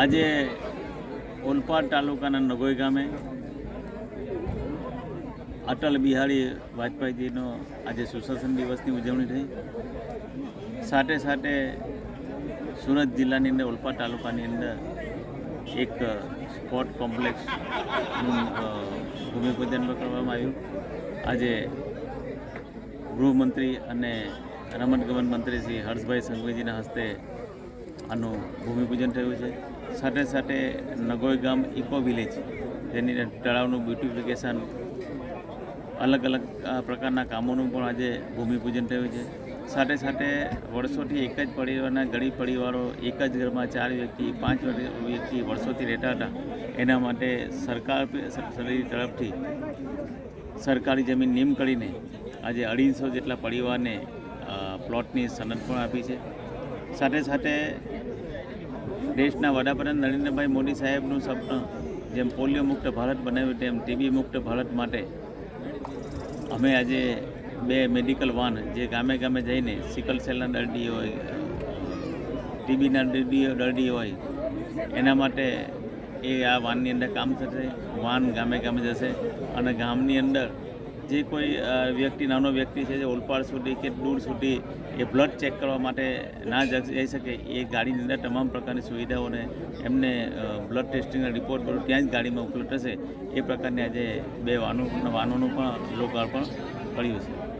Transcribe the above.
આજે ઓલપાડ તાલુકાના નગોઈ ગામે અટલ બિહારી વાજપેયીજીનો આજે સુશાસન દિવસની ઉજવણી થઈ. સાથે સાથે સુરત જિલ્લાની અંદર ઓલપાડ તાલુકાની અંદર એક સ્પોર્ટ કોમ્પ્લેક્સનું ભૂમિપૂજન પણ કરવામાં આવ્યું. આજે ગૃહમંત્રી અને રમતગમત મંત્રી શ્રી હર્ષભાઈ સંઘવીજીના હસ્તે આનું ભૂમિપૂજન થયું છે. સાથે સાથે નગોઈ ગામ ઇકો વિલેજ, જેની તળાવનું બ્યુટિફિકેશન અલગ અલગ પ્રકારના કામોનું પણ આજે ભૂમિપૂજન થયું છે. સાથે સાથે વર્ષોથી એક જ પરિવારના ગરીબ પરિવારો એક જ ઘરમાં ચાર વ્યક્તિ, પાંચ વ્યક્તિ વર્ષોથી રહેતા હતા. એના માટે સરકાર તરફથી સરકારી જમીન નીમ કરીને આજે અઢીસો જેટલા પરિવારને પ્લોટની સનદ પણ આપી છે. સાથે સાથે દેશના વડાપ્રધાન નરેન્દ્રભાઈ મોદી સાહેબનું સપનું જેમ પોલિયો મુક્ત ભારત બનાવ્યું તેમ ટીબી મુક્ત ભારત માટે અમે આજે બે મેડિકલ વાન જે ગામે ગામે જઈને સિકલ સેલના દર્દી હોય ટીબીના દર્દીઓ દર્દી હોય એના માટે એ આ વાનની અંદર કામ થશે. વાન ગામે ગામે જશે અને ગામની અંદર જે કોઈ વ્યક્તિ, નાનો વ્યક્તિ છે જે ઓલપાડ સુધી કે દૂર સુધી એ બ્લડ ચેક કરવા માટે ના જઈ શકે, એ ગાડીની અંદર તમામ પ્રકારની સુવિધાઓને એમને બ્લડ ટેસ્ટિંગના રિપોર્ટ બધું ત્યાં જ ગાડીમાં ઉપલબ્ધ થશે એ પ્રકારની આજે બે વાહનો, વાહનોનું પણ લોકાર્પણ કર્યું છે.